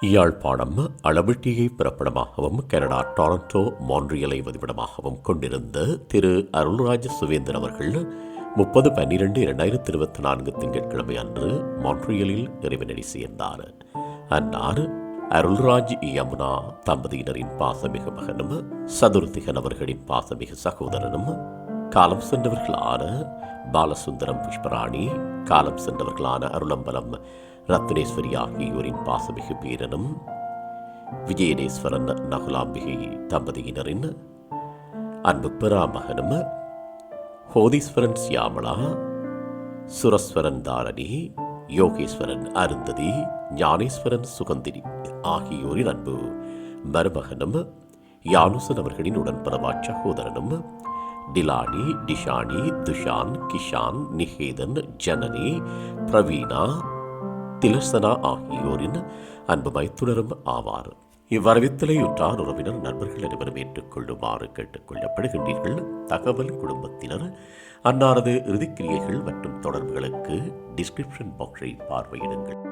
யாழ்ப்பாணம் அளவெட்டியை பிறப்பிடமாகவும் Canada Toronto மான்ட்ரியலை வதிவிடமாகவும் கொண்டிருந்த திரு அருள்ராஜ் சுவேந்தர் அவர்கள் முப்பது பன்னிரெண்டு இரண்டாயிரத்தி இருபத்தி நான்கு திங்கட்கிழமை அன்று மான்ட்ரியலில் இறைவனடி சேர்ந்தார். அன்னார் அருள்ராஜ் யமுனா தம்பதியினரின் பாசமிகு மகனும் சதுர்த்திகன் அவர்களின் பாசமிகு சகோதரனும் காலம் சென்றவர்களான பாலசுந்தரம் புஷ்பராணி காலம் சென்றவர்களான அருளம்பலம் ரத்னேஸ்வரி ஆகியோரின் பாசமிகு பேரனும் விஜயநேஸ்வரன் நகுலாம்பிகை தம்பதியினரின் அன்பு பெறாமகனும் ஹோதீஸ்வரன் சியாமளா சுரஸ்வரன் தாரணி யோகேஸ்வரன் அருந்ததி ஞானேஸ்வரன் சுகந்திரி ஆகியோரின் அன்பு மருமகனும் யானுசன் அவர்களின் உடன்பரவாச் சகோதரனும் டிலானி டிஷானி துஷான் கிஷான் நிகேதன் ஜனனி பிரவீனா திலசனா ஆகியோரின் அன்பு மைத்துனரும் ஆவார் இவ்வரவித்தலையுற்றார் உறவினர் நண்பர்கள் அனைவரும் ஏற்றுக்கொள்ளுமாறு கேட்டுக்கொள்ளப்படுகின்றீர்கள் தகவல் குடும்பத்தினர் அன்னாரது இறுதிக்கிரியைகள் மற்றும் தொடர்புகளுக்கு டிஸ்கிரிப்ஷன் பாக்ஸை பார்வையிடுங்கள்